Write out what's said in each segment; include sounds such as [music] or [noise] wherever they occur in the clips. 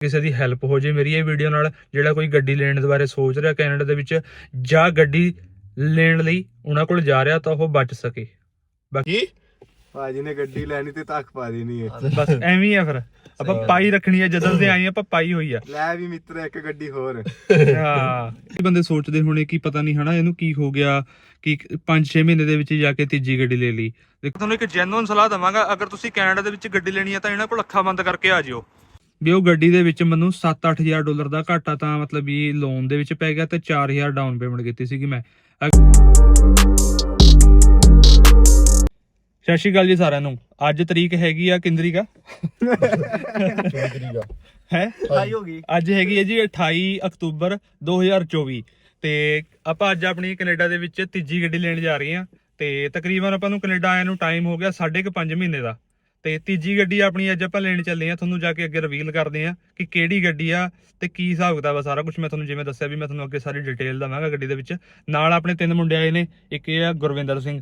ਕਿਸੇ ਦੀ ਹੈਲਪ ਹੋ ਜੇ ਮੇਰੀ ਇਹ ਵੀਡੀਓ ਨਾਲ ਜਿਹੜਾ ਕੋਈ ਗੱਡੀ ਲੈਣ ਦੇ ਬਾਰੇ ਸੋਚ ਰਿਹਾ ਕੈਨੇਡਾ ਦੇ ਵਿੱਚ ਜਾਂ ਗੱਡੀ ਲੈਣ ਲਈ ਉਹਨਾਂ ਕੋਲ ਜਾ ਰਿਹਾ ਤਾਂ ਉਹ ਬਚ ਸਕੇ। ਕੀ? ਭਾਜੀ ਨੇ ਗੱਡੀ ਲੈਣੀ ਤੇ ਤੱਕ ਪਾ ਦੇਣੀ ਹੈ। ਬਸ ਐਵੇਂ ਹੀ ਆ ਫਿਰ। ਆਪਾਂ ਪਾਈ ਰੱਖਣੀ ਹੈ ਜਦੋਂ ਦੇ ਆਏ ਆਪਾਂ ਪਾਈ ਹੋਈ ਆ। ਲੈ ਵੀ ਮਿੱਤਰ ਇੱਕ ਗੱਡੀ ਹੋਰ। ਹਾਂ। ਇਹ ਬੰਦੇ ਸੋਚਦੇ ਹੋਣੇ ਕਿ ਪਤਾ ਨਹੀਂ ਹਨਾ ਇਹਨੂੰ ਕੀ ਹੋ ਗਿਆ ਕਿ 5-6 ਮਹੀਨੇ ਦੇ ਵਿੱਚ ਜਾ ਕੇ ਤੀਜੀ ਗੱਡੀ ਲੈ ਲਈ। ਦੇਖੋ ਤੁਹਾਨੂੰ ਇੱਕ ਜੈਨੂਇਨ ਸਲਾਹ ਦਵਾਂਗਾ ਅਗਰ ਤੁਸੀਂ ਕੈਨੇਡਾ ਦੇ ਵਿੱਚ ਗੱਡੀ ਲੈਣੀ ਹੈ ਤਾਂ ਇਹਨਾਂ ਕੋਲ ਅੱਖਾਂ ਬੰਦ ਕਰਕੇ ਆ ਜਿਓ। ਵੀ ਉਹ ਗੱਡੀ ਦੇ ਵਿੱਚ ਮੈਨੂੰ 7-8000 ਡਾਲਰ ਦਾ ਘਾਟਾ ਤਾਂ ਮਤਲਬ ਵੀ ਲੋਨ ਦੇ ਵਿੱਚ ਪੈ ਗਿਆ ਤੇ 4000 ਡਾਊਨ ਪੇਮੈਂਟ ਕੀਤੀ ਸੀਗੀ ਮੈਂ। ਸਤਿ ਸ਼੍ਰੀ ਅਕਾਲ ਜੀ ਸਾਰਿਆਂ ਨੂੰ। ਅੱਜ ਤਰੀਕ ਹੈਗੀ ਆ ਕਿੰਦਰੀ ਦਾ ਹੈ? ਆਈ ਹੋ ਗਈ। ਅੱਜ ਹੈਗੀ ਹੈ ਜੀ 28 ਅਕਤੂਬਰ 2024 ਤੇ ਆਪਾਂ ਅੱਜ ਆਪਣੀ ਕੈਨੇਡਾ ਦੇ ਵਿੱਚ ਤੀਜੀ ਗੱਡੀ ਲੈਣ ਜਾ ਰਹੇ ਹਾਂ ਤੇ ਤਕਰੀਬਨ ਆਪਾਂ ਨੂੰ ਕੈਨੇਡਾ ਆਇਆ ਨੂੰ ਟਾਈਮ ਹੋ ਗਿਆ 5.5 ਮਹੀਨੇ ਦਾ। ਤੇ ਤੀਜੀ ਗੱਡੀ ਆਪਣੀ ਅੱਜ ਆਪਾਂ ਲੈਣ ਚੱਲੇ ਆ ਤੁਹਾਨੂੰ ਜਾ ਕੇ ਅੱਗੇ ਰਿਵੀਲ ਕਰਦੇ ਆ ਕਿ ਕਿਹੜੀ ਗੱਡੀ ਆ ਤੇ ਕੀ ਹਿਸਾਬ ਕਿਤਾਬ ਆ ਸਾਰਾ ਕੁਝ ਮੈਂ ਤੁਹਾਨੂੰ ਜਿਵੇਂ ਦੱਸਿਆ ਵੀ ਮੈਂ ਤੁਹਾਨੂੰ ਅੱਗੇ ਸਾਰੀ ਡਿਟੇਲ ਦਵਾਂਗਾ ਗੱਡੀ ਦੇ ਵਿੱਚ। ਨਾਲ ਆਪਣੇ ਤਿੰਨ ਮੁੰਡੇ ਆਏ ਨੇ ਇੱਕ ਇਹ ਆ ਗੁਰਵਿੰਦਰ ਸਿੰਘ।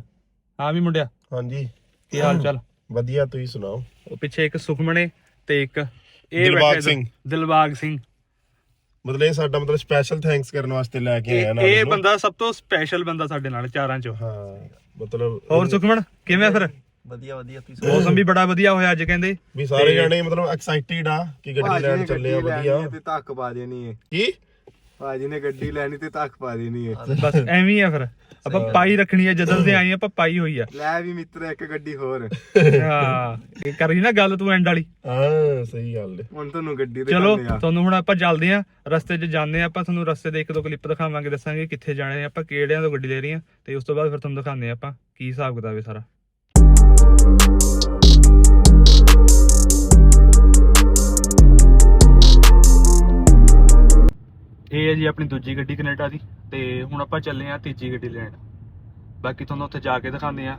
ਹਾਂ ਵੀ ਮੁੰਡਿਆ? ਹਾਂਜੀ। ਕੀ ਹਾਲ ਚਾਲ? ਵਧੀਆ ਤੁਸੀਂ ਸੁਣਾਓ? ਉਹ ਪਿੱਛੇ ਇੱਕ ਸੁਖਮਣੇ ਤੇ ਇੱਕ ਇਹ ਦਿਲਬਾਗ ਸਿੰਘ। ਦਿਲਬਾਗ ਸਿੰਘ। ਮਤਲਬ ਇਹ ਸਾਡਾ ਮਤਲਬ ਸਪੈਸ਼ਲ ਥੈਂਕਸ ਕਰਨ ਵਾਸਤੇ ਲੈ ਕੇ ਆਇਆ ਨਾ ਇਹ ਬੰਦਾ ਸਭ ਤੋਂ ਸਪੈਸ਼ਲ ਬੰਦਾ ਸਾਡੇ ਨਾਲ ਚਾਰਾਂ ਚੋਂ। ਹਾਂ ਮਤਲਬ ਹੋਰ ਸੁਖਮਣ ਕਿਵੇਂ ਆ ਫਿਰ? ਵਧੀਆ ਵਧੀਆ ਤੁਸੀਂ ਮੌਸਮ ਵੀ ਬੜਾ ਵਧੀਆ ਹੋਇਆ ਅੱਜ ਕਹਿੰਦੇ। ਵੀ ਸਾਰੇ ਜਾਣੇ ਮਤਲਬ ਐਕਸਾਈਟਿਡ ਆ ਕਿ ਗੱਡੀ ਲੈਣ ਚੱਲੇ ਆ ਗੱਡੀ ਵਧੀਆ। ਤੇ ਤੱਕ ਪਾ ਦੇਣੀ ਹੈ ਕੀ? ਭਾਜੀ ਨੇ ਗੱਡੀ ਲੈਣੀ ਤੇ ਤੱਕ ਪਾ ਦੇਣੀ ਹੈ ਬਸ ਐਵੇਂ ਹੀ ਆ ਫਿਰ। ਆਪਾਂ ਪਾਈ ਰੱਖਣੀ ਹੈ ਜਦੋਂ ਦੇ ਆਏ ਆਪਾਂ ਪਾਈ ਹੋਈ ਆ। ਲੈ ਵੀ ਮਿੱਤਰ ਇੱਕ ਗੱਡੀ ਹੋਰ। ਹਾਂ ਇਹ ਕਰੀ ਨਾ ਗੱਲ ਤੂੰ ਐਂਡ ਵਾਲੀ। ਹਾਂ ਸਹੀ ਗੱਲ ਹੈ ਹੁਣ ਤੁਹਾਨੂੰ ਗੱਡੀ ਤੇ ਚਲੋ ਆ। ਤੁਹਾਨੂੰ ਹੁਣ ਆਪਾਂ ਚੱਲਦੇ ਆਂ ਰਸਤੇ 'ਚ ਜਾਂਦੇ ਆਂ ਆਪਾਂ ਤੁਹਾਨੂੰ ਰਸਤੇ ਦੇ ਇੱਕ ਦੋ ਕਲਿੱਪ ਦਿਖਾਵਾਂਗੇ ਦੱਸਾਂਗੇ ਕਿੱਥੇ ਜਾਣੇ ਆ ਆਪਾਂ ਕਿਹੜਿਆਂ ਤੋਂ ਗੱਡੀ ਲੈ ਰਹੀ ਆ ਤੇ ਉਸ ਤੋਂ ਬਾਅਦ ਫਿਰ ਤੁਹਾਨੂੰ ਦਿਖਾਉਂਦੇ ਆ ਆਪਾਂ ਕੀ ਹਿਸਾਬ ਕਿਤਾਬ ਹੈ ਸਾਰਾ। ਇਹ ਹੈ ਜੀ ਆਪਣੀ ਦੂਜੀ ਗੱਡੀ ਕੈਨੇਡਾ ਦੀ ਤੇ ਹੁਣ ਆਪਾਂ ਚੱਲੇ ਆ ਤੀਜੀ ਗੱਡੀ ਲੈਣ। ਬਾਕੀ ਤੁਹਾਨੂੰ ਉੱਥੇ ਜਾ ਕੇ ਦਿਖਾਉਂਦੇ ਆ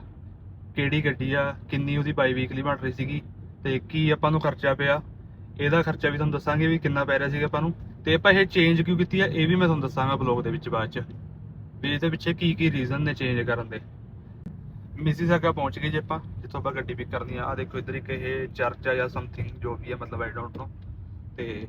ਕਿਹੜੀ ਗੱਡੀ ਆ, ਕਿੰਨੀ ਉਹਦੀ ਬਾਈ ਵੀਕਲੀ ਬਣ ਰਹੀ ਸੀਗੀ ਤੇ ਕੀ ਆਪਾਂ ਨੂੰ ਖਰਚਾ ਪਿਆ। ਇਹਦਾ ਖਰਚਾ ਵੀ ਤੁਹਾਨੂੰ ਦੱਸਾਂਗੇ ਵੀ ਕਿੰਨਾ ਪੈ ਰਿਹਾ ਸੀਗਾ ਆਪਾਂ ਨੂੰ। ਤੇ ਆਪਾਂ ਇਹ ਚੇਂਜ ਕਿਉਂ ਕੀਤੀ ਆ, ਇਹ ਵੀ ਮੈਂ ਤੁਹਾਨੂੰ ਦੱਸਾਂਗਾ ਬਲੌਗ ਦੇ ਵਿੱਚ ਬਾਅਦ ਚ। ਵੀ ਇਹਦੇ ਪਿੱਛੇ ਕੀ ਕੀ ਰੀਜ਼ਨ ਨੇ ਚੇਂਜ ਕਰਨ ਦੇ। ਮਿਸੀਸਾਗਾ ਪਹੁੰਚ ਗਏ ਜੇ ਆਪਾਂ, ਜਿੱਥੋਂ ਆਪਾਂ ਗੱਡੀ ਪਿਕ ਕਰਨੀ ਆ। ਆ ਦੇਖੋ ਇੱਧਰ ਇੱਕ ਇਹ ਚਰਚ ਆ ਜਾਂ ਸਮਥਿੰਗ ਜੋ ਵੀ ਆ, ਮਤਲਬ ਆਈ ਡੋਂਟ ਨੋ ਤੇ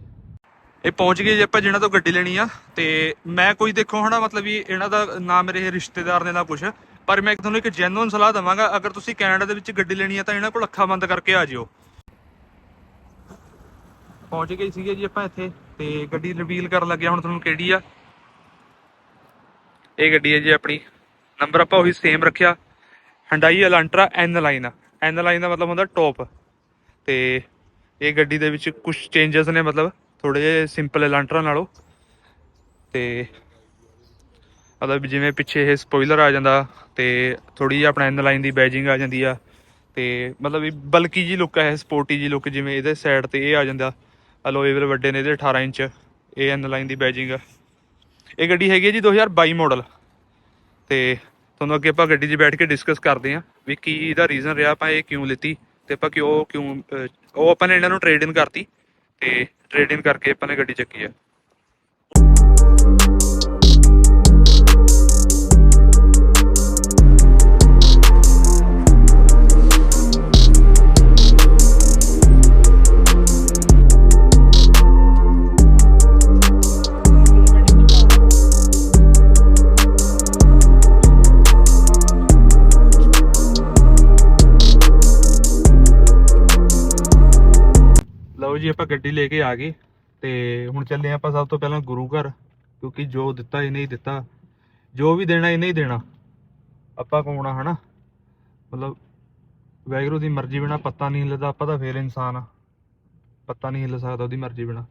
ਇਹ ਪਹੁੰਚ ਗਏ ਜੇ ਆਪਾਂ ਜਿਹਨਾਂ ਤੋਂ ਗੱਡੀ ਲੈਣੀ ਆ। ਤੇ ਮੈਂ ਕੋਈ ਦੇਖੋ ਹਨਾ, ਮਤਲਬ ਵੀ ਇਹਨਾਂ ਦਾ ਨਾ ਮੇਰੇ ਇਹ ਰਿਸ਼ਤੇਦਾਰ ਨੇ ਨਾ ਕੁਛ, ਪਰ ਮੈਂ ਤੁਹਾਨੂੰ ਇੱਕ ਜੈਨੂਇਨ ਸਲਾਹ ਦਵਾਂਗਾ, ਅਗਰ ਤੁਸੀਂ ਕੈਨੇਡਾ ਦੇ ਵਿੱਚ ਗੱਡੀ ਲੈਣੀ ਆ ਤਾਂ ਇਹਨਾਂ ਕੋਲ ਅੱਖਾਂ ਬੰਦ ਕਰਕੇ ਆ ਜਿਓ। ਪਹੁੰਚ ਗਏ ਸੀਗੇ ਜੀ ਆਪਾਂ ਇੱਥੇ, ਤੇ ਗੱਡੀ ਰਿਵੀਲ ਕਰਨ ਲੱਗਿਆ ਹੁਣ ਤੁਹਾਨੂੰ ਕਿਹੜੀ ਆ। ਇਹ ਗੱਡੀ ਹੈ ਜੀ ਆਪਣੀ। ਨੰਬਰ ਆਪਾਂ ਉਹੀ ਸੇਮ ਰੱਖਿਆ। Hyundai Elantra N line N line ਦਾ ਮਤਲਬ ਹੁੰਦਾ ਟੌਪ ਤੇ ਇਹ ਗੱਡੀ ਦੇ ਵਿੱਚ ਕੁਝ ਚੇਂਜਸ ਨੇ, ਮਤਲਬ ਥੋੜੇ ਜਿਹੇ ਸਿੰਪਲ Elantra ਨਾਲੋਂ। ਤੇ ਮਤਲਬ ਜਿਵੇਂ ਪਿੱਛੇ ਇਹ ਸਪੋਇਲਰ ਆ ਜਾਂਦਾ ਤੇ ਥੋੜੀ ਜਿਹੀ ਆਪਣਾ N ਲਾਈਨ ਦੀ ਬੈਜਿੰਗ ਆ ਜਾਂਦੀ ਆ। ਤੇ ਮਤਲਬ ਵੀ ਬਲਕੀ ਜੀ ਲੁੱਕ ਹੈ ਸਪੋਰਟੀ ਜੀ ਲੁੱਕ ਜਿਵੇਂ ਇਹਦੇ ਸਾਈਡ ਤੇ ਇਹ ਆ ਜਾਂਦਾ। ਅਲੋਏ ਵੀਲ ਵੱਡੇ ਨੇ ਇਹਦੇ 18 ਇੰਚ। ਇਹ N ਲਾਈਨ ਦੀ ਬੈਜਿੰਗ ਆ। ਇਹ ਗੱਡੀ ਹੈਗੀ ਹੈ ਜੀ 2022 ਮਾਡਲ ਤੇ ਤੁਹਾਨੂੰ ਅੱਗੇ ਆਪਾਂ ਗੱਡੀ 'ਚ ਬੈਠ ਕੇ ਡਿਸਕਸ ਕਰਦੇ ਆਂ ਵੀ ਕੀ ਇਹਦਾ ਰੀਜ਼ਨ ਰਿਹਾ, ਆਪਾਂ ਇਹ ਕਿਉਂ ਲਿੱਤੀ ਤੇ ਆਪਾਂ ਕਿਉਂ ਕਿਉਂ ਉਹ ਆਪਾਂ ਨੇ ਇਹਨਾਂ ਨੂੰ ਟ੍ਰੇਡ ਇਨ ਕਰਤੀ ਤੇ ਟ੍ਰੇਡ ਇਨ ਕਰਕੇ ਆਪਾਂ ਨੇ ਗੱਡੀ ਚੱਕੀ ਆ। ਲਓ ਜੀ, ਆਪਾਂ ਗੱਡੀ ਲੈ ਕੇ ਆ ਗਏ ਤੇ ਹੁਣ ਚੱਲੇ ਹਾਂ ਆਪਾਂ ਸਭ ਤੋਂ ਪਹਿਲਾਂ ਗੁਰੂ ਘਰ, ਕਿਉਂਕਿ ਜੋ ਦਿੱਤਾ ਇਹਨੇ ਹੀ ਦਿੱਤਾ। ਜੋ ਵੀ ਦੇਣਾ ਇਹਨੇ ਹੀ ਦੇਣਾ। ਆਪਾਂ ਕੌਣ ਆ ਹਨਾ? ਮਤਲਬ ਵੈਗਰੂ ਦੀ ਮਰਜ਼ੀ ਬਿਨਾ ਪੱਤਾ ਨਹੀਂ ਹਿੱਲਦਾ, ਆਪਾਂ ਤਾਂ ਫੇਰ ਇਨਸਾਨ ਆ। ਪਤਾ ਨਹੀਂ ਹਿੱਲ ਸਕਦਾ ਉਹਦੀ ਮਰਜ਼ੀ ਬਿਨਾ।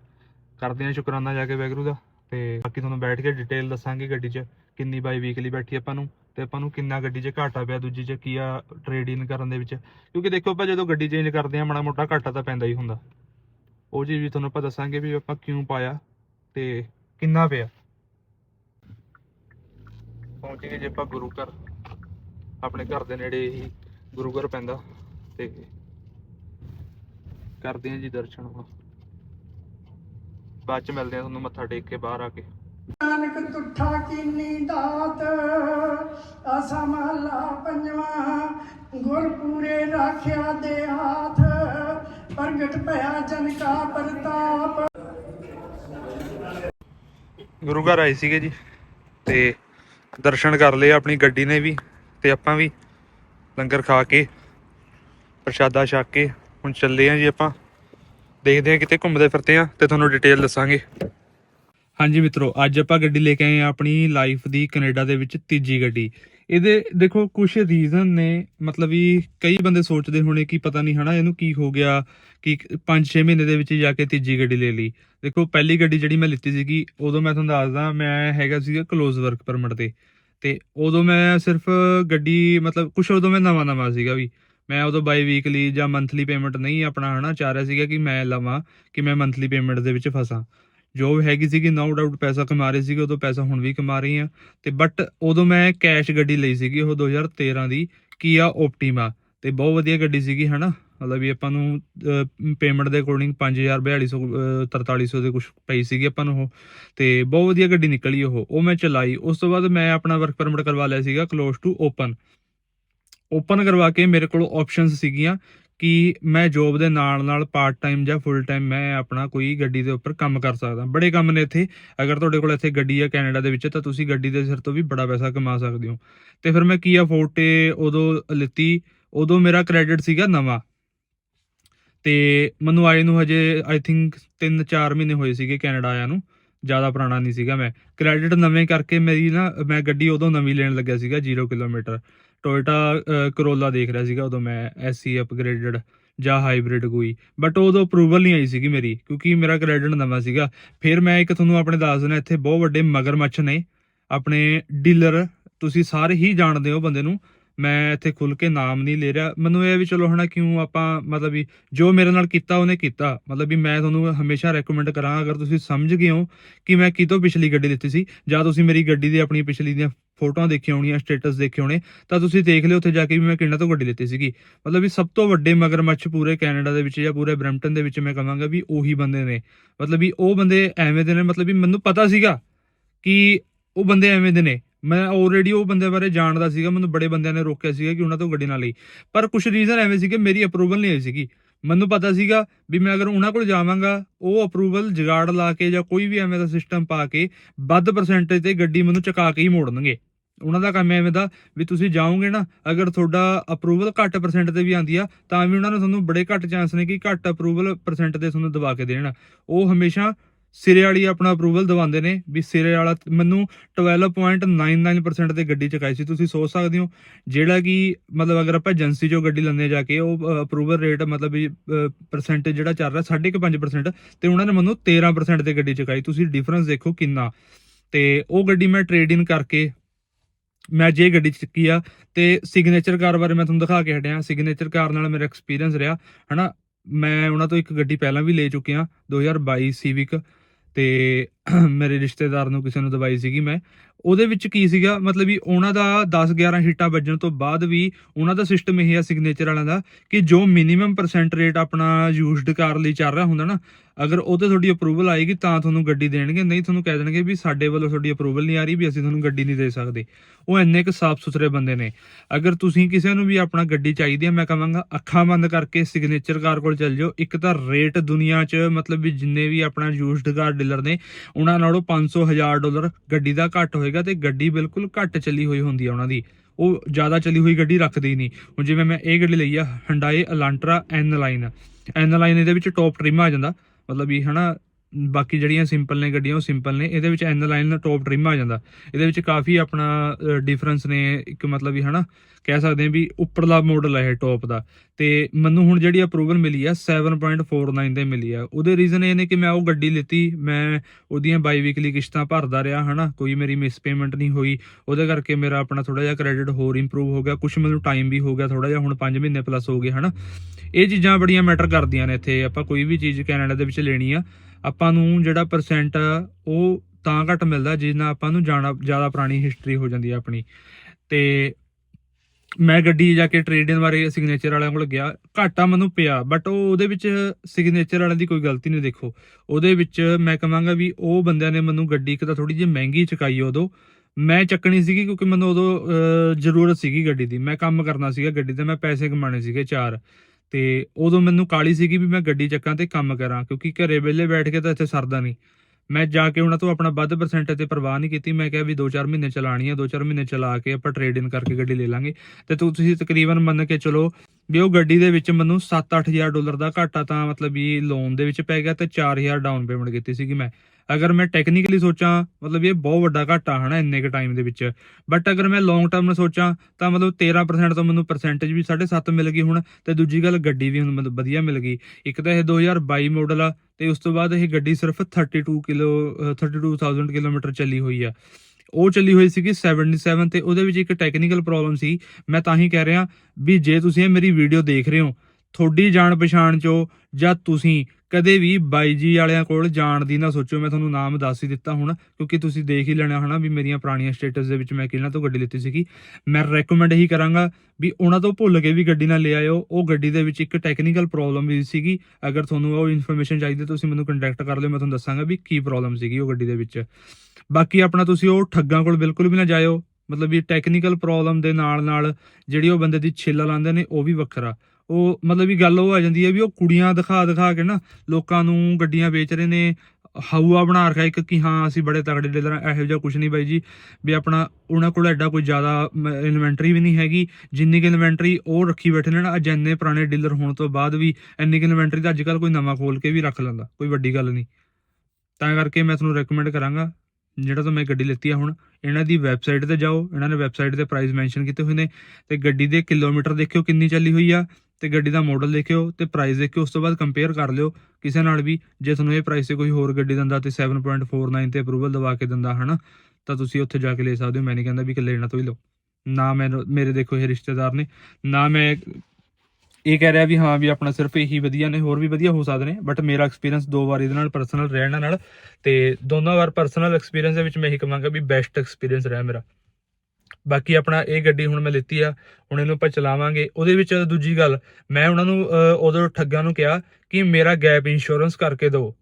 ਕਰਦੇ ਹਾਂ ਸ਼ੁਕਰਾਨਾ ਜਾ ਕੇ ਵੈਗਰੂ ਦਾ। ਤੇ ਬਾਕੀ ਤੁਹਾਨੂੰ ਬੈਠ ਕੇ ਡਿਟੇਲ ਦੱਸਾਂਗੇ ਗੱਡੀ 'ਚ ਕਿੰਨੀ ਬਾਈ ਵੀਕਲੀ ਬੈਠੀ ਆਪਾਂ ਨੂੰ ਤੇ ਆਪਾਂ ਨੂੰ ਕਿੰਨਾ ਗੱਡੀ 'ਚ ਘਾਟਾ ਪਿਆ, ਦੂਜੀ 'ਚ ਕੀ ਆ ਟ੍ਰੇਡ ਇਨ ਕਰਨ ਦੇ ਵਿੱਚ। ਕਿਉਂਕਿ ਦੇਖੋ ਆਪਾਂ ਜਦੋਂ ਗੱਡੀ ਚੇਂਜ ਕਰਦੇ ਆ ਮਾੜਾ ਮੋਟਾ ਘਾਟਾ ਤਾਂ ਪੈਂਦਾ ਹੀ ਹੁੰਦਾ। ਉਹ ਜੀ ਵੀ ਤੁਹਾਨੂੰ ਆਪਾਂ ਦੱਸਾਂਗੇ ਵੀ ਆਪਾਂ ਕਿਉਂ ਪਾਇਆ ਤੇ ਕਿੰਨਾ ਪਿਆ। ਪਹੁੰਚ ਗਏ ਜੇ ਆਪਾਂ ਗੁਰੂ ਘਰ, ਆਪਣੇ ਘਰ ਦੇ ਨੇੜੇ ਹੀ ਗੁਰੂ ਘਰ ਪੈਂਦਾ ਤੇ ਕਰਦੇ ਹਾਂ ਜੀ ਦਰਸ਼ਨ ਹੁਣ। ਬਾਅਦ ਚ ਮਿਲਦੇ ਆ ਤੁਹਾਨੂੰ ਮੱਥਾ ਟੇਕ ਕੇ ਬਾਹਰ ਆ ਕੇ। ਨਾਨਕ ਤੁਠਾ ਕੀਨੀ ਦਾਤ ਆਸਾ ਪੰਜਵਾ ਗੁਰ ਰਾਖਿਆ ਦੇ ਹਾਥ। ਗੁਰੂ ਘਰ ਆਏ ਸੀਗੇ ਜੀ ਤੇ ਦਰਸ਼ਨ ਕਰ ਲਏ ਆਪਣੀ ਗੱਡੀ ਨੇ ਵੀ ਤੇ ਆਪਾਂ ਵੀ ਲੰਗਰ ਖਾ ਕੇ, ਪ੍ਰਸ਼ਾਦਾ ਛਕ ਕੇ ਹੁਣ ਚੱਲੇ ਆ ਜੀ ਆਪਾਂ। ਦੇਖਦੇ ਆਂ ਕਿਤੇ ਘੁੰਮਦੇ ਫਿਰਦੇ ਆਂ ਤੇ ਤੁਹਾਨੂੰ ਡਿਟੇਲ ਦੱਸਾਂਗੇ। ਹਾਂਜੀ ਮਿੱਤਰੋ, ਅੱਜ ਆਪਾਂ ਗੱਡੀ ਲੈ ਕੇ ਆਏ ਆ ਆਪਣੀ ਲਾਈਫ ਦੀ ਕੈਨੇਡਾ ਦੇ ਵਿੱਚ ਤੀਜੀ ਗੱਡੀ। ਇਹਦੇ ਦੇਖੋ ਕੁਝ ਰੀਜ਼ਨ ਨੇ, ਮਤਲਬ ਵੀ ਕਈ ਬੰਦੇ ਸੋਚਦੇ ਹੋਣੇ ਕਿ ਪਤਾ ਨਹੀਂ ਹਨਾ, ਇਹਨੂੰ ਕੀ ਹੋ ਗਿਆ, ਕਿ 5-6 ਮਹੀਨੇ ਦੇ ਵਿੱਚ ਜਾ ਕੇ ਤੀਜੀ ਗੱਡੀ ਲੈ ਲਈ। ਦੇਖੋ, ਪਹਿਲੀ ਗੱਡੀ ਜਿਹੜੀ ਮੈਂ ਲਿੱਤੀ ਸੀਗੀ, ਉਦੋਂ ਮੈਂ ਤੁਹਾਨੂੰ ਦੱਸਦਾ, ਮੈਂ ਹੈਗਾ ਸੀਗਾ ক্লোਜ਼ ਵਰਕ ਪਰਮਿਟ ਤੇ। ਤੇ ਉਦੋਂ ਮੈਂ ਸਿਰਫ ਗੱਡੀ, ਮਤਲਬ ਕੁਛ ਉਦੋਂ ਮੈਂ ਨਵਾਂ ਨਵਾਂ ਸੀਗਾ ਵੀ। ਮੈਂ ਉਦੋਂ ਬਾਈ ਵੀਕਲੀ ਜਾਂ ਮੰਥਲੀ ਪੇਮੈਂਟ ਨਹੀਂ ਆਪਣਾ ਹਨਾ, ਚਾਹ ਰਿਹਾ ਸੀਗਾ ਕਿ ਮੈਂ ਲਵਾਂ, ਕਿ ਮੈਂ ਮੰਥਲੀ ਪੇਮੈਂਟ ਦੇ ਵਿੱਚ ਫਸਾਂ। ਜੋ ਹੈਗੀ ਸੀਗੀ ਨੋ ਡਾਊਟ ਪੈਸਾ ਕਮਾ ਰਹੇ ਸੀਗੇ, ਉਦੋਂ ਪੈਸਾ ਹੁਣ ਵੀ ਕਮਾ ਰਹੀ ਆ। ਤੇ ਬਟ ਉਦੋਂ ਮੈਂ ਕੈਸ਼ ਗੱਡੀ ਲਈ ਸੀਗੀ, ਉਹ 2013 ਦੀ ਕੀਆ ਓਪਟੀਮਾ ਤੇ ਬਹੁਤ ਵਧੀਆ ਗੱਡੀ ਸੀਗੀ, ਹਨਾ? ਮਤਲਬ ਵੀ ਆਪਾਂ ਨੂੰ ਪੇਮੈਂਟ ਦੇ ਅਕੋਰਡਿੰਗ 5000 4200 4300 ਦੇ ਕੁਝ ਪਈ ਸੀਗੀ ਆਪਾਂ ਨੂੰ ਉਹ। ਤੇ ਬਹੁਤ ਵਧੀਆ ਗੱਡੀ ਨਿਕਲੀ ਉਹ ਉਹ ਮੈਂ ਚਲਾਈ। ਉਸ ਤੋਂ ਬਾਅਦ ਮੈਂ ਆਪਣਾ ਵਰਕ ਪਰਮਿਟ ਕਰਵਾ ਲਿਆ ਸੀਗਾ ਕਲੋਜ਼ ਟੂ ਓਪਨ ਓਪਨ ਕਰਵਾ ਕੇ ਮੇਰੇ ਕੋਲ ਆਪਸ਼ਨਸ ਸੀਗੀਆਂ। ਕਿ ਮੈਂ ਜੋਬ ਦੇ ਨਾਲ ਨਾਲ ਪਾਰਟ ਟਾਈਮ ਜਾਂ ਫੁੱਲ ਟਾਈਮ ਮੈਂ ਆਪਣਾ ਕੋਈ ਗੱਡੀ ਦੇ ਉੱਪਰ ਕੰਮ ਕਰ ਸਕਦਾ। ਬੜੇ ਕੰਮ ਨੇ ਇੱਥੇ। ਅਗਰ ਤੁਹਾਡੇ ਕੋਲ ਇੱਥੇ ਗੱਡੀ ਹੈ ਕੈਨੇਡਾ ਦੇ ਵਿੱਚ, ਤਾਂ ਤੁਸੀਂ ਗੱਡੀ ਦੇ ਸਿਰ ਤੋਂ ਵੀ ਬੜਾ ਪੈਸਾ ਕਮਾ ਸਕਦੇ ਹੋ। ਤੇ ਫਿਰ ਮੈਂ ਕੀਆ ਫੋਰਟੇ ਉਦੋਂ ਲਿੱਤੀ। ਉਦੋਂ ਮੇਰਾ ਕ੍ਰੈਡਿਟ ਸੀਗਾ ਨਵਾਂ। ਤੇ ਮੈਨੂੰ ਆਏ ਨੂੰ ਹਜੇ ਆਈ ਥਿੰਕ 3-4 ਮਹੀਨੇ ਹੋਏ ਸੀਗੇ ਕੈਨੇਡਾ ਆਇਆ ਨੂੰ। ਜ਼ਿਆਦਾ ਪੁਰਾਣਾ ਨਹੀਂ ਸੀਗਾ ਮੈਂ। ਕ੍ਰੈਡਿਟ ਨਵੇਂ ਕਰਕੇ ਮੇਰੀ ਨਾ, ਮੈਂ ਗੱਡੀ ਉਦੋਂ ਨਵੀਂ ਲੈਣ ਲੱਗਿਆ ਸੀਗਾ 0 ਕਿਲੋਮੀਟਰ ਟੋਇਟਾ ਕਰੋਲਾ ਦੇਖ ਰਿਹਾ ਸੀਗਾ ਉਦੋਂ ਮੈਂ ਐਸਸੀ ਅਪਗ੍ਰੇਡਡ ਜਾਂ ਹਾਈਬ੍ਰਿਡ ਕੋਈ। ਬਟ ਉਦੋਂ ਅਪਰੂਵਲ ਨਹੀਂ ਆਈ ਸੀਗੀ ਮੇਰੀ, ਕਿਉਂਕਿ ਮੇਰਾ ਕ੍ਰੈਡਿਟ ਨਵਾਂ ਸੀਗਾ। ਫਿਰ ਮੈਂ ਇੱਕ ਤੁਹਾਨੂੰ ਆਪਣੇ ਦੱਸ ਦਿੰਦਾ ਇੱਥੇ ਬਹੁਤ ਵੱਡੇ ਮਗਰਮੱਛ ਨੇ। ਆਪਣੇ ਡੀਲਰ ਤੁਸੀਂ ਸਾਰੇ ਹੀ ਜਾਣਦੇ ਹੋ ਬੰਦੇ ਨੂੰ। ਮੈਂ ਇੱਥੇ ਖੁੱਲ ਕੇ ਨਾਮ ਨਹੀਂ ਲੈ ਰਿਹਾ। ਮੈਨੂੰ ਇਹ ਵੀ ਚਲੋ ਹਨਾ ਕਿਉਂ ਆਪਾਂ ਮਤਲਬ ਵੀ ਜੋ ਮੇਰੇ ਨਾਲ ਕੀਤਾ, ਉਹਨੇ ਕੀਤਾ। ਮਤਲਬ ਵੀ ਮੈਂ ਤੁਹਾਨੂੰ ਹਮੇਸ਼ਾ ਰეკਮੈਂਡ ਕਰਾਂ ਅਗਰ ਤੁਸੀਂ ਸਮਝ ਗਏ ਹੋ ਕਿ ਮੈਂ ਕਿਤੋਂ ਪਿਛਲੀ ਗੱਡੀ ਲਿੱਤੀ ਸੀ, ਜਾਂ ਤੁਸੀਂ ਮੇਰੀ ਗੱਡੀ ਦੀ ਆਪਣੀ ਪਿਛਲੀ ਦੀਆਂ ਫੋਟੋਆਂ ਦੇਖੀਆਂ ਹੋਣੀਆਂ ਸਟੇਟਸ ਦੇਖੇ ਹੋਣੇ, ਤਾਂ ਤੁਸੀਂ ਦੇਖ ਲਿਓ ਉੱਥੇ ਜਾ ਕੇ ਵੀ ਮੈਂ ਕਿੰਨਾ ਤੋਂ ਗੱਡੀ ਲਿੱਤੀ ਸੀਗੀ। ਮਤਲਬ ਵੀ ਸਭ ਤੋਂ ਵੱਡੇ ਮਗਰਮੱਛ ਪੂਰੇ ਕੈਨੇਡਾ ਦੇ ਵਿੱਚ ਜਾਂ ਪੂਰੇ ਬ੍ਰੈਂਪਟਨ ਦੇ ਵਿੱਚ ਮੈਂ ਕਹਾਂਗਾ ਵੀ ਉਹੀ ਬੰਦੇ ਨੇ। ਮਤਲਬ ਵੀ ਉਹ ਬੰਦੇ ਐਵੇਂ ਦੇ ਨੇ, ਮਤਲਬ ਵੀ ਮੈਨੂੰ ਪਤਾ ਸੀਗਾ ਕਿ ਉਹ ਬੰਦੇ ਐਵੇਂ ਦੇ ਨੇ। ਮੈਂ ਆਲਰੇਡੀ ਉਹ ਬੰਦੇ ਬਾਰੇ ਜਾਣਦਾ ਸੀਗਾ, ਮੈਨੂੰ ਬੜੇ ਬੰਦਿਆਂ ਨੇ ਰੋਕਿਆ ਸੀਗਾ ਕਿ ਉਹਨਾਂ ਤੋਂ ਗੱਡੀ ਨਾ ਲਈ। ਪਰ ਕੁਝ ਰੀਜ਼ਨ ਐਵੇਂ ਸੀ ਕਿ ਮੇਰੀ ਅਪਰੂਵਲ ਨਹੀਂ ਆਈ ਸੀਗੀ। ਮੈਨੂੰ ਪਤਾ ਸੀਗਾ ਵੀ ਮੈਂ ਅਗਰ ਉਹਨਾਂ ਕੋਲ ਜਾਵਾਂਗਾ, ਉਹ ਅਪਰੂਵਲ ਜਗਾੜ ਲਾ ਕੇ ਜਾਂ ਕੋਈ ਵੀ ਐਵੇਂ ਦਾ ਸਿਸਟਮ ਪਾ ਕੇ ਵੱਧ ਪਰਸੈਂਟੇਜ ਤੇ ਗੱਡੀ ਮੈਨੂੰ ਚੁਕਾ ਕੇ ਹੀ ਮੋੜਨਗੇ। ਉਹਨਾਂ ਦਾ ਕੰਮ ਐਵੇਂ ਦਾ ਵੀ ਤੁਸੀਂ ਜਾਓਗੇ ਨਾ, ਅਗਰ ਤੁਹਾਡਾ ਅਪਰੂਵਲ ਘੱਟ ਪਰਸੈਂਟ ਤੇ ਵੀ ਆਂਦੀ ਆ, ਤਾਂ ਵੀ ਉਹਨਾਂ ਨੇ ਤੁਹਾਨੂੰ ਬੜੇ ਘੱਟ ਚਾਂਸ ਨੇ ਕਿ ਘੱਟ ਅਪਰੂਵਲ ਪਰਸੈਂਟ ਤੇ ਤੁਹਾਨੂੰ ਦਬਾ ਕੇ ਦੇਣ। ਉਹ ਹਮੇਸ਼ਾ ਸਿਰੇ ਵਾਲੀ ਆਪਣਾ ਅਪਰੂਵਲ ਦਵਾਉਂਦੇ ਨੇ ਵੀ ਸਿਰੇ ਵਾਲਾ ਮੈਨੂੰ 12.99% ਤੇ ਗੱਡੀ ਚੁਕਾਈ ਸੀ, ਤੁਸੀਂ ਸੋਚ ਸਕਦੇ ਹੋ। ਜਿਹੜਾ ਕਿ ਮਤਲਬ ਅਗਰ ਆਪਾਂ ਏਜੰਸੀ ਚੋਂ ਗੱਡੀ ਲੈਂਦੇ ਜਾ ਕੇ, ਉਹ ਅਪਰੂਵਲ ਰੇਟ ਮਤਲਬ ਵੀ ਪਰਸੈਂਟੇਜ ਜਿਹੜਾ ਚੱਲ ਰਿਹਾ 5.5% ਤੇ ਉਹਨਾਂ ਨੇ ਮੈਨੂੰ 13% ਤੇ ਗੱਡੀ ਚੁਕਾਈ। ਤੁਸੀਂ ਡਿਫਰੈਂਸ ਦੇਖੋ ਕਿੰਨਾ। ਤੇ ਉਹ ਗੱਡੀ ਮੈਂ ਟ੍ਰੇਡ ਇਨ ਕਰਕੇ ਮੈਂ ਜੇ ਗੱਡੀ ਚੱਕੀ ਆ, ਤੇ ਸਿਗਨੇਚਰ ਕਾਰ ਬਾਰੇ ਮੈਂ ਤੁਹਾਨੂੰ ਦਿਖਾ ਕੇ ਹਟਿਆ। ਸਿਗਨੇਚਰ ਕਾਰ ਨਾਲ ਮੇਰਾ ਐਕਸਪੀਰੀਅੰਸ ਰਿਹਾ, ਹਨਾ। ਮੈਂ ਉਹਨਾਂ ਤੋਂ ਇੱਕ ਗੱਡੀ ਪਹਿਲਾਂ ਵੀ ਲੈ ਚੁੱਕਿਆ 2022 ਸੀਵਿਕ ਤੇ [clears throat] ਮੇਰੇ ਰਿਸ਼ਤੇਦਾਰ ਨੂੰ ਕਿਸੇ ਨੂੰ ਦਵਾਈ ਸੀਗੀ ਮੈਂ। ਉਹਦੇ ਵਿੱਚ ਕੀ ਸੀਗਾ? ਮਤਲਬ ਵੀ ਉਹਨਾਂ ਦਾ 10 11 ਹਿੱਟਾਂ ਵੱਜਣ ਤੋਂ ਬਾਅਦ ਵੀ ਉਹਨਾਂ ਦਾ ਸਿਸਟਮ ਇਹ ਆ ਸਿਗਨੇਚਰ ਵਾਲਿਆਂ ਦਾ ਕਿ ਜੋ ਮਿਨੀਮਮ ਪਰਸੈਂਟ ਰੇਟ ਆਪਣਾ ਯੂਜ਼ਡ ਕਾਰ ਲਈ ਚੱਲ ਰਿਹਾ ਹੁੰਦਾ ਨਾ, ਅਗਰ ਉਹ ਤੇ ਤੁਹਾਡੀ ਅਪਰੂਵਲ ਆਏਗੀ ਤਾਂ ਤੁਹਾਨੂੰ ਗੱਡੀ ਦੇਣਗੇ, ਨਹੀਂ ਤੁਹਾਨੂੰ ਕਹਿ ਦੇਣਗੇ ਵੀ ਸਾਡੇ ਵੱਲੋਂ ਤੁਹਾਡੀ ਅਪਰੂਵਲ ਨਹੀਂ ਆ ਰਹੀ ਵੀ ਅਸੀਂ ਤੁਹਾਨੂੰ ਗੱਡੀ ਨਹੀਂ ਦੇ ਸਕਦੇ। ਉਹ ਇੰਨੇ ਕੁ ਸਾਫ਼ ਸੁਥਰੇ ਬੰਦੇ ਨੇ। ਅਗਰ ਤੁਸੀਂ ਕਿਸੇ ਨੂੰ ਵੀ ਆਪਣਾ ਗੱਡੀ ਚਾਹੀਦੀ ਹੈ ਮੈਂ ਕਹਾਂਗਾ ਅੱਖਾਂ ਬੰਦ ਕਰਕੇ ਸਿਗਨੇਚਰ ਕਾਰ ਕੋਲ ਚੱਲ ਜਾਓ। ਇੱਕ ਤਾਂ ਰੇਟ ਦੁਨੀਆ 'ਚ ਮਤਲਬ ਵੀ ਜਿੰਨੇ ਵੀ ਆਪਣਾ ਯੂਜ਼ਡ ਕਾਰ ਡੀਲਰ ਨੇ, ਉਹਨਾਂ ਨਾਲੋਂ 500 ਹਜ਼ਾਰ ਡਾਲਰ ਗੱਡੀ ਦਾ ਘੱਟ ਹੋਏਗਾ ਤੇ ਗੱਡੀ ਬਿਲਕੁਲ ਘੱਟ ਚੱਲੀ ਹੋਈ ਹੁੰਦੀ ਆ ਉਹਨਾਂ ਦੀ। ਉਹ ਜ਼ਿਆਦਾ ਚੱਲੀ ਹੋਈ ਗੱਡੀ ਰੱਖਦੇ ਹੀ ਨਹੀਂ। ਹੁਣ ਜਿਵੇਂ ਮੈਂ ਇਹ ਗੱਡੀ ਲਈ ਆ, Hyundai Elantra N line N line ਇਹਦੇ ਵਿੱਚ ਟੌਪ ਟ੍ਰਿਮ ਆ ਜਾਂਦਾ। ਮਤਲਬ ਵੀ ਹਨਾ ਬਾਕੀ ਜਿਹੜੀਆਂ ਸਿੰਪਲ ਨੇ ਗੱਡੀਆਂ, ਉਹ ਸਿੰਪਲ ਨੇ। ਇਹਦੇ ਵਿੱਚ ਐਨ ਲਾਈਨ ਦਾ ਟੌਪ ਟ੍ਰਿਮ ਆ ਜਾਂਦਾ। ਇਹਦੇ ਵਿੱਚ ਕਾਫੀ ਆਪਣਾ ਡਿਫਰੈਂਸ ਨੇ। ਇੱਕ ਮਤਲਬ ਵੀ ਹਨਾ, ਕਹਿ ਸਕਦੇ ਹਾਂ ਵੀ ਉੱਪਰਲਾ ਮਾਡਲ ਹੈ ਇਹ ਟੌਪ ਦਾ। ਤੇ ਮੈਨੂੰ ਹੁਣ ਜਿਹੜੀ ਅਪਰੂਵਲ ਮਿਲੀ ਆ 7.49 ਦੇ ਮਿਲੀ ਆ। ਉਹਦੇ ਰੀਜ਼ਨ ਇਹ ਨੇ ਕਿ ਮੈਂ ਉਹ ਗੱਡੀ ਲਿੱਤੀ। ਮੈਂ ਉਹਦੀਆਂ ਬਾਈ ਵੀਕਲੀ ਕਿਸ਼ਤਾਂ ਭਰਦਾ ਰਿਹਾ ਹਨਾ। ਕੋਈ ਮੇਰੀ ਮਿਸ ਪੇਮੈਂਟ ਨਹੀਂ ਹੋਈ। ਉਹਦੇ ਕਰਕੇ ਮੇਰਾ ਆਪਣਾ ਥੋੜਾ ਜਿਹਾ ਕ੍ਰੈਡਿਟ ਹੋਰ ਇੰਪਰੂਵ ਹੋ ਗਿਆ। ਕੁਝ ਮੈਨੂੰ ਟਾਈਮ ਵੀ ਹੋ ਗਿਆ ਥੋੜਾ ਜਿਹਾ। ਹੁਣ 5 ਮਹੀਨੇ ਪਲੱਸ ਹੋ ਗਏ ਹਨਾ। ਇਹ ਚੀਜ਼ਾਂ ਬੜੀਆਂ ਮੈਟਰ ਕਰਦੀਆਂ ਨੇ ਇੱਥੇ। ਆਪਾਂ ਕੋਈ ਵੀ ਚੀਜ਼ ਕੈਨੇਡਾ ਦੇ ਵਿੱਚ ਲੈਣੀ ਆ ਆਪਾਂ ਨੂੰ ਜਿਹੜਾ ਪਰਸੈਂਟ ਉਹ ਤਾਂ ਘੱਟ ਮਿਲਦਾ ਜਿਸ ਨਾਲ ਆਪਾਂ ਨੂੰ ਜਾਣਾ, ਜ਼ਿਆਦਾ ਪੁਰਾਣੀ ਹਿਸਟਰੀ ਹੋ ਜਾਂਦੀ ਹੈ ਆਪਣੀ। ਤੇ ਮੈਂ ਗੱਡੀ ਜਾ ਕੇ ਟ੍ਰੇਡ ਬਾਰੇ ਸਿਗਨੇਚਰ ਵਾਲਿਆਂ ਕੋਲ ਗਿਆ। ਘਾਟਾ ਮੈਨੂੰ ਪਿਆ ਬਟ ਉਹ ਉਹਦੇ ਵਿੱਚ ਸਿਗਨੇਚਰ ਵਾਲਿਆਂ ਦੀ ਕੋਈ ਗਲਤੀ ਨਹੀਂ ਦੇਖੋ। ਉਹਦੇ ਵਿੱਚ ਮੈਂ ਕਹਾਂਗਾ ਵੀ ਉਹ ਬੰਦਿਆਂ ਨੇ ਮੈਨੂੰ ਗੱਡੀ ਇੱਕ ਤਾਂ ਥੋੜੀ ਜਿਹੀ ਮਹਿੰਗੀ ਚੁਕਾਈ ਉਦੋਂ। ਮੈਂ ਚੱਕਣੀ ਸੀਗੀ ਕਿਉਂਕਿ ਮੈਨੂੰ ਉਦੋਂ ਜ਼ਰੂਰਤ ਸੀਗੀ ਗੱਡੀ ਦੀ। ਮੈਂ ਕੰਮ ਕਰਨਾ ਸੀਗਾ ਗੱਡੀ ਤੇ ਮੈਂ ਪੈਸੇ ਕਮਾਣੇ ਸੀਗੇ ਚਾਰ। ਤੇ ਉਦੋਂ ਮੈਨੂੰ ਕਾਲੀ ਸੀਗੀ ਵੀ ਮੈਂ ਗੱਡੀ ਚੱਕਾਂ ਤੇ ਕੰਮ ਕਰਾਂ, ਕਿਉਂਕਿ ਘਰੇ ਵਿਹਲੇ ਬੈਠ ਕੇ ਤਾਂ ਇੱਥੇ ਸਰਦਾ ਨਹੀਂ ਮੈਂ ਜਾ ਕੇ ਉਹਨਾਂ ਤੋਂ ਆਪਣਾ ਵੱਧ ਪਰਸੈਂਟ ਤੇ ਪਰਵਾਹ ਨਹੀਂ ਕੀਤੀ, ਮੈਂ ਕਿਹਾ ਵੀ 2-4 ਮਹੀਨੇ ਚਲਾਣੀ ਆ 2-4 ਮਹੀਨੇ ਚਲਾ ਕੇ ਆਪਾਂ ਟ੍ਰੇਡ ਇਨ ਕਰਕੇ ਗੱਡੀ ਲੈ ਲਾਂਗੇ। ਤੇ ਤੁਸੀਂ ਤਕਰੀਬਨ ਮੰਨ ਕੇ ਚਲੋ ਵੀ ਉਹ ਗੱਡੀ ਦੇ ਵਿੱਚ ਮੈਨੂੰ 7-8000 ਡਾਲਰ ਦਾ ਘਾਟਾ ਤਾਂ ਮਤਲਬ ਵੀ ਲੋਨ ਦੇ ਵਿੱਚ ਪੈ ਗਿਆ ਤੇ 4000 ਡਾਊਨ ਪੇਮੈਂਟ ਕੀਤੀ ਸੀਗੀ ਮੈਂ। ਅਗਰ ਮੈਂ ਟੈਕਨੀਕਲੀ ਸੋਚਾਂ, ਮਤਲਬ ਇਹ ਬਹੁਤ ਵੱਡਾ ਘਾਟਾ ਹਨਾ ਇੰਨੇ ਕ ਟਾਈਮ ਦੇ ਵਿੱਚ। ਬਟ ਅਗਰ ਮੈਂ ਲੌਂਗ ਟਰਮ ਨਾਲ ਸੋਚਾਂ, ਤਾਂ ਮਤਲਬ 13% ਤੋਂ ਮੈਨੂੰ ਪਰਸੈਂਟੇਜ ਵੀ 7.5 ਮਿਲ ਗਈ ਹੁਣ, ਤੇ ਦੂਜੀ ਗੱਲ ਗੱਡੀ ਵੀ ਹੁਣ ਮਤਲਬ ਵਧੀਆ ਮਿਲ ਗਈ। ਇੱਕ ਤਾਂ ਇਹ 2022 ਮਾਡਲ ਆ, ਤੇ ਉਸ ਤੋਂ ਬਾਅਦ ਇਹ ਗੱਡੀ ਸਿਰਫ 32 ਕਿਲੋ, ਅਹ 32000 ਕਿਲੋਮੀਟਰ ਚੱਲੀ ਹੋਈ ਆ। ਉਹ ਚੱਲੀ ਹੋਈ ਸੀਗੀ 77 ਤੇ ਉਹਦੇ ਵਿੱਚ ਇੱਕ ਟੈਕਨੀਕਲ ਪ੍ਰੋਬਲਮ ਸੀ। ਮੈਂ ਤਾਂ ਹੀ ਕਹਿ ਰਿਹਾ ਵੀ ਜੇ ਤੁਸੀਂ ਇਹ ਮੇਰੀ ਵੀਡੀਓ ਦੇਖ ਰਹੇ ਹੋ ਤੁਹਾਡੀ ਜਾਣ ਪਛਾਣ ਚੋਂ ਜਾਂ ਤੁਸੀਂ ਕਦੇ ਵੀ ਬਾਈ ਜੀ ਵਾਲਿਆਂ ਕੋਲ ਜਾਣ ਦੀ ਨਾ ਸੋਚੋ। ਮੈਂ ਤੁਹਾਨੂੰ ਨਾਮ ਦੱਸ ਹੀ ਦਿੱਤਾ ਹੁਣ, ਕਿਉਂਕਿ ਤੁਸੀਂ ਦੇਖ ਹੀ ਲੈਣਾ ਹਨਾ ਵੀ ਮੇਰੀਆਂ ਪੁਰਾਣੀਆਂ ਸਟੇਟਸ ਦੇ ਵਿੱਚ ਮੈਂ ਕਿਹਨਾਂ ਤੋਂ ਗੱਡੀ ਲਿੱਤੀ ਸੀਗੀ। ਮੈਂ ਰეკਮੈਂਡ ਹੀ ਕਰਾਂਗਾ ਵੀ ਉਹਨਾਂ ਤੋਂ ਭੁੱਲ ਕੇ ਵੀ ਗੱਡੀ ਨਾ ਲੈ ਆਇਓ। ਉਹ ਗੱਡੀ ਦੇ ਵਿੱਚ ਇੱਕ ਟੈਕਨੀਕਲ ਪ੍ਰੋਬਲਮ ਵੀ ਸੀਗੀ। ਅਗਰ ਤੁਹਾਨੂੰ ਉਹ ਇਨਫੋਰਮੇਸ਼ਨ ਚਾਹੀਦੀ, ਤੁਸੀਂ ਮੈਨੂੰ ਕੰਟੈਕਟ ਕਰ ਲਿਓ, ਮੈਂ ਤੁਹਾਨੂੰ ਦੱਸਾਂਗਾ ਵੀ ਕੀ ਪ੍ਰੋਬਲਮ ਸੀਗੀ ਉਹ ਗੱਡੀ ਦੇ ਵਿੱਚ। ਬਾਕੀ ਆਪਣਾ ਤੁਸੀਂ ਉਹ ਠੱਗਾਂ ਕੋਲ ਬਿਲਕੁਲ ਵੀ ਨਾ ਜਾਇਓ। ਮਤਲਬ ਵੀ ਟੈਕਨੀਕਲ ਪ੍ਰੋਬਲਮ ਦੇ ਨਾਲ ਨਾਲ ਜਿਹੜੀ ਉਹ ਬੰਦੇ ਦੀ ਛਿੱਲਾ ਲਾਉਂਦੇ ਨੇ, ਉਹ ਵੀ ਵੱਖਰਾ। ਉਹ ਮਤਲਬ ਵੀ ਗੱਲ ਉਹ ਆ ਜਾਂਦੀ ਹੈ ਵੀ ਉਹ ਕੁੜੀਆਂ ਦਿਖਾ ਦਿਖਾ ਕੇ ਨਾ ਲੋਕਾਂ ਨੂੰ ਗੱਡੀਆਂ ਵੇਚ ਰਹੇ ਨੇ, ਹਊਆ ਬਣਾ ਰੱਖਿਆ ਇੱਕ ਕਿ ਹਾਂ ਅਸੀਂ ਬੜੇ ਤਗੜੇ ਡੀਲਰ ਆ ਇਹੋ ਜਿਹਾ ਕੁਝ ਨਹੀਂ ਬਾਈ ਜੀ। ਵੀ ਆਪਣਾ ਉਹਨਾਂ ਕੋਲ ਐਡਾ ਕੋਈ ਜ਼ਿਆਦਾ ਇਨਵੈਂਟਰੀ ਵੀ ਨਹੀਂ ਹੈਗੀ, ਜਿੰਨੀ ਕਿ ਇਨਵੈਂਟਰੀ ਉਹ ਰੱਖੀ ਬੈਠੇ ਨੇ ਨਾ, ਅੱਜ ਇੰਨੇ ਪੁਰਾਣੇ ਡੀਲਰ ਹੋਣ ਤੋਂ ਬਾਅਦ ਵੀ ਇੰਨੀ ਕਿ ਇਨਵੈਂਟਰੀ ਤਾਂ ਅੱਜ ਕੱਲ ਕੋਈ ਨਵਾਂ ਖੋਲ ਕੇ ਵੀ ਰੱਖ ਲੈਂਦਾ, ਕੋਈ ਵੱਡੀ ਗੱਲ ਨਹੀਂ। ਤਾਂ ਕਰਕੇ ਮੈਂ ਤੁਹਾਨੂੰ ਰეკਮੈਂਡ ਕਰਾਂਗਾ, ਜਿਹੜਾ ਤੋਂ ਮੈਂ ਗੱਡੀ ਲਿੱਤੀ ਆ ਹੁਣ, ਇਹਨਾਂ ਦੀ ਵੈਬਸਾਈਟ ਤੇ ਜਾਓ, ਇਹਨਾਂ ਨੇ ਵੈਬਸਾਈਟ ਤੇ ਪ੍ਰਾਈਸ ਮੈਂਸ਼ਨ ਕੀਤੇ ਹੋਏ ਨੇ, ਤੇ ਗੱਡੀ ਦੇ ਕਿਲੋਮੀਟਰ ਦੇਖਿਓ ਕਿੰਨੀ ਚੱਲੀ ਹੋਈ ਆ। ਤੇ ਗੱਡੀ ਦਾ ਮਾਡਲ ਦੇਖਿਓ ਤੇ ਪ੍ਰਾਈਸ ਦੇਖਿਓ, ਉਸ ਤੋਂ ਬਾਅਦ ਕੰਪੇਅਰ ਕਰ ਲਿਓ। ਕਿਸੇ ਨਾਲ ਵੀ ਜੇ ਤੁਹਾਨੂੰ ਇਹ ਪ੍ਰਾਈਸ ਤੇ ਕੋਈ ਹੋਰ ਗੱਡੀ ਦਿੰਦਾ ਤੇ 7.49 ਤੇ ਅਪਰੂਵਲ ਦਵਾ ਕੇ ਦਿੰਦਾ, ਹਨਾ, ਤਾਂ ਤੁਸੀਂ ਉੱਥੇ ਜਾ ਕੇ ਲੈ ਸਕਦੇ ਹੋ। ਮੈਂ ਨਹੀਂ ਕਹਿੰਦਾ ਵੀ ਇਕੱਲੇ ਇਹਨਾਂ ਤੋਂ ਹੀ ਲਓ। ਨਾ ਮੈਨੂੰ ਮੇਰੇ ਦੇਖੋ ਇਹ ਰਿਸ਼ਤੇਦਾਰ ਨੇ, ਨਾ ਮੈਂ ਇਹ ਕਹਿ ਰਿਹਾ ਵੀ ਹਾਂ ਵੀ ਆਪਣਾ ਸਿਰਫ ਇਹੀ ਵਧੀਆ ਨੇ, ਹੋਰ ਵੀ ਵਧੀਆ ਹੋ ਸਕਦੇ ਨੇ ਬਟ ਮੇਰਾ ਐਕਸਪੀਰੀਅੰਸ ਦੋ ਵਾਰ ਇਹਦੇ ਨਾਲ ਪਰਸਨਲ ਰਿਹਾ ਇਹਨਾਂ ਨਾਲ ਤੇ ਦੋਨਾਂ ਵਾਰ ਪਰਸਨਲ ਐਕਸਪੀਰੀਅੰਸ ਦੇ ਵਿੱਚ ਮੈਂ ਇਹੀ ਕਹਾਂਗਾ ਵੀ ਬੈਸਟ ਐਕਸਪੀਰੀਅੰਸ ਰਿਹਾ ਮੇਰਾ। ਬਾਕੀ ਆਪਣਾ ਇਹ ਗੱਡੀ ਹੁਣ ਮੈਂ ਲਿੱਤੀ ਆ ਹੁਣ ਇਹਨੂੰ ਆਪਾਂ ਚਲਾਵਾਂਗੇ। ਉਹਦੇ ਵਿੱਚ ਦੂਜੀ ਗੱਲ ਮੈਂ ਉਹਨਾਂ ਨੂੰ ਉਦੋਂ ਠੱਗਾਂ ਨੂੰ ਕਿਹਾ ਕਿ ਮੇਰਾ ਗੈਪ ਇੰਸ਼ੋਰੈਂਸ ਕਰਕੇ ਦਿਓ।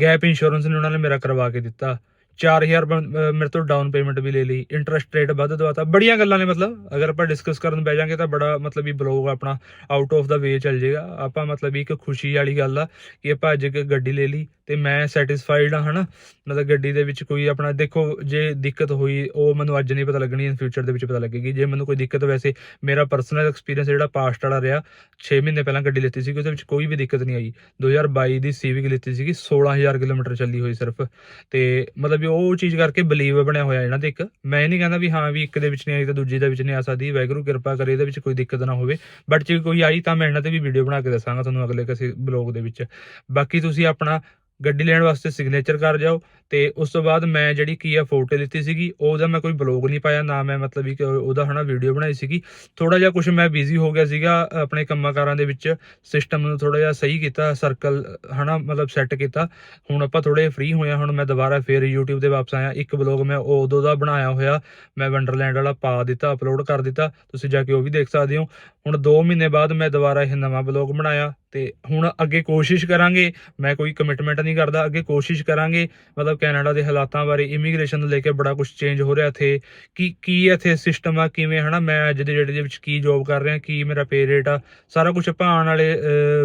ਗੈਪ ਇੰਸ਼ੋਰੈਂਸ ਨੇ ਉਹਨਾਂ ਨੇ ਮੇਰਾ ਕਰਵਾ ਕੇ ਦਿੱਤਾ। 4000 ਬਣ- ਅਹ, ਮੇਰੇ ਤੋਂ ਡਾਊਨ ਪੇਮੈਂਟ ਵੀ ਲੈ ਲਈ ਇੰਟਰਸਟ ਰੇਟ ਵੱਧ ਦਵਾਤਾ। ਬੜੀਆਂ ਗੱਲਾਂ ਨੇ ਮਤਲਬ ਅਗਰ ਆਪਾਂ ਡਿਸਕਸ ਕਰਨ ਬਹਿ ਜਾਾਂਗੇ ਤਾਂ ਬੜਾ ਮਤਲਬ ਵੀ ਬਲੌਗ ਆਪਣਾ ਆਊਟ ਆਫ ਦਾ ਵੇ ਚੱਲ ਜਾਏਗਾ ਆਪਾਂ ਮਤਲਬ ਵੀ ਇੱਕ ਖੁਸ਼ੀ ਵਾਲੀ ਗੱਲ ਆ ਕਿ ਆਪਾਂ ਅੱਜ ਇੱਕ ਗੱਡੀ ਲੈ ਲਈ ਤੇ ਮੈਂ ਸੈਟੀਸਫਾਈਡ ਆ ਹਨਾ? ਮਤਲਬ ਗੱਡੀ ਦੇ ਵਿੱਚ ਕੋਈ ਆਪਣਾ, ਦੇਖੋ, ਜੇ ਦਿੱਕਤ ਹੋਈ, ਉਹ ਮੈਨੂੰ ਅੱਜ ਨਹੀਂ ਪਤਾ ਲੱਗਣੀ ਇਨ ਫਿਊਚਰ ਦੇ ਵਿੱਚ ਪਤਾ ਲੱਗੇਗੀ। ਜੇ ਮੈਨੂੰ ਕੋਈ ਦਿੱਕਤ ਵੈਸੇ ਮੇਰਾ ਪਰਸਨਲ ਐਕਸਪੀਰੀਅੰਸ ਜਿਹੜਾ ਪਾਸਟ ਵਾਲਾ ਰਿਹਾ 6 ਮਹੀਨੇ ਪਹਿਲਾਂ ਗੱਡੀ ਲਿੱਤੀ ਸੀ ਉਹਦੇ ਵਿੱਚ ਕੋਈ ਵੀ ਦਿੱਕਤ ਨਹੀਂ ਆਈ। 2022 ਦੀ ਸੀਵਿਕ ਲਿੱਤੀ ਸੀਗੀ 16000 ਕਿਲੋਮੀਟਰ ਚੱਲੀ ਹੋਈ ਸਿਰਫ। ਤੇ ਮਤਲਬ ਵੀ ਉਹ ਚੀਜ਼ ਕਰਕੇ ਬਲੀਵ ਬਣਿਆ ਹੋਇਆ ਇਹਨਾਂ ਤੇ ਇੱਕ ਮੈਂ ਨਹੀਂ ਕਹਿੰਦਾ ਵੀ ਹਾਂ, ਵੀ ਇੱਕ ਦੇ ਵਿੱਚ ਨਹੀਂ ਆਈ ਤਾਂ ਦੂਜੀ ਦੇ ਵਿੱਚ ਨਹੀਂ ਆ ਸਕਦੀ ਵੈਗਰੂ ਕਿਰਪਾ ਕਰੇ, ਇਹਦੇ ਵਿੱਚ ਕੋਈ ਦਿੱਕਤ ਨਾ ਹੋਵੇ। ਬਟ ਜੇ ਕੋਈ ਆਈ ਤਾਂ ਮੈਂ ਇਹਨਾਂ ਤੇ ਵੀ ਵੀਡੀਓ ਬਣਾ ਕੇ ਦੱਸਾਂਗਾ ਤੁਹਾਨੂੰ ਅਗਲੇ ਕਿਸੇ ਬਲੌਗ ਦੇ ਵਿੱਚ। ਬਾਕੀ ਤੁਸੀਂ ਆਪਣਾ ਗੱਡੀ ਲੈਣ ਵਾਸਤੇ ਸਿਗਨੇਚਰ ਕਰ ਜਾਓ। ਤੇ ਉਸ ਤੋਂ ਬਾਅਦ ਮੈਂ ਜਿਹੜੀ ਕੀ ਆ ਫੋਟੋ ਲਿੱਤੀ ਸੀਗੀ, ਉਹਦਾ ਮੈਂ ਕੋਈ ਬਲੌਗ ਨਹੀਂ ਪਾਇਆ, ਨਾ ਮੈਂ ਮਤਲਬ ਵੀ ਕਿ ਉਹਦਾ ਹਨਾ ਵੀਡੀਓ ਬਣਾਈ ਸੀਗੀ। ਥੋੜਾ ਜਿਹਾ ਕੁਝ ਮੈਂ ਬਿਜ਼ੀ ਹੋ ਗਿਆ ਸੀਗਾ, ਆਪਣੇ ਕੰਮਾਂ ਕਾਰਾਂ ਦੇ ਵਿੱਚ ਸਿਸਟਮ ਨੂੰ ਥੋੜਾ ਜਿਹਾ ਸਹੀ ਕੀਤਾ ਸਰਕਲ ਹਨਾ ਮਤਲਬ ਸੈੱਟ ਕੀਤਾ। ਹੁਣ ਆਪਾਂ ਥੋੜੇ ਫ੍ਰੀ ਹੋਇਆ ਹੁਣ ਮੈਂ ਦੁਬਾਰਾ ਫੇਰ YouTube ਤੇ ਵਾਪਸ ਆਇਆ। ਇੱਕ ਬਲੌਗ ਮੈਂ ਉਦੋਂ ਦਾ ਬਣਾਇਆ ਹੋਇਆ, ਮੈਂ ਵੰਡਰਲੈਂਡ ਵਾਲਾ ਪਾ ਦਿੱਤਾ ਅਪਲੋਡ ਕਰ ਦਿੱਤਾ। ਤੁਸੀਂ ਜਾ ਕੇ ਉਹ ਵੀ ਦੇਖ ਸਕਦੇ ਹੋ। ਹੁਣ 2 ਮਹੀਨੇ ਬਾਅਦ ਮੈਂ ਦੁਬਾਰਾ ਇਹ ਨਵਾਂ ਬਲੌਗ ਬਣਾਇਆ ਤੇ ਹੁਣ ਅੱਗੇ ਕੋਸ਼ਿਸ਼ ਕਰਾਂਗੇ, ਮੈਂ ਕੋਈ ਕਮਿਟਮੈਂਟ ਨਹੀਂ ਕਰਦਾ, ਅੱਗੇ ਕੋਸ਼ਿਸ਼ ਕਰਾਂਗੇ, ਮਤਲਬ ਕੈਨੇਡਾ ਦੇ ਹਾਲਾਤਾਂ ਬਾਰੇ ਇਮੀਗ੍ਰੇਸ਼ਨ ਨੂੰ ਲੈ ਕੇ ਬੜਾ ਕੁਝ ਚੇਂਜ ਹੋ ਰਿਹਾ ਇੱਥੇ। ਕੀ ਕੀ ਇੱਥੇ ਸਿਸਟਮ ਆ, ਕਿਵੇਂ ਹਨਾ, ਮੈਂ ਅੱਜ ਦੇ ਡੇਟ ਦੇ ਵਿੱਚ ਕੀ ਜੌਬ ਕਰ ਰਿਹਾ, ਕੀ ਮੇਰਾ ਪੇ ਰੇਟ ਆ, ਸਾਰਾ ਕੁਝ ਆਪਾਂ ਆਉਣ ਵਾਲੇ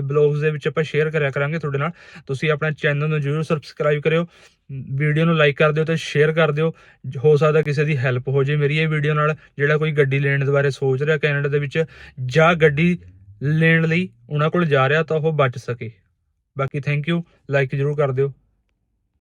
ਬਲੌਗਸ ਦੇ ਵਿੱਚ ਆਪਾਂ ਸ਼ੇਅਰ ਕਰਿਆ ਕਰਾਂਗੇ ਤੁਹਾਡੇ ਨਾਲ। ਤੁਸੀਂ ਆਪਣਾ ਚੈਨਲ ਨੂੰ ਜਰੂਰ ਸਬਸਕ੍ਰਾਈਬ ਕਰਿਓ। ਵੀਡੀਓ ਨੂੰ ਲਾਈਕ ਕਰ ਦਿਓ ਤੇ ਸ਼ੇਅਰ ਕਰ ਦਿਓ। ਹੋ ਸਕਦਾ ਕਿਸੇ ਦੀ ਹੈਲਪ ਹੋ ਜੇ ਮੇਰੀ ਇਹ ਵੀਡੀਓ ਨਾਲ, ਜਿਹੜਾ ਕੋਈ ਗੱਡੀ ਲੈਣ ਦੇ ਬਾਰੇ ਸੋਚ ਰਿਹਾ ਕੈਨੇਡਾ ਦੇ ਵਿੱਚ, ਜਾਂ ਗੱਡੀ ਲੈਣ ਲਈ ਉਹਨਾਂ ਕੋਲ ਜਾ ਰਿਹਾ ਤਾਂ ਉਹ ਬਚ ਸਕੇ। ਬਾਕੀ ਥੈਂਕ ਯੂ ਲਾਈਕ ਜਰੂਰ ਕਰ ਦਿਓ।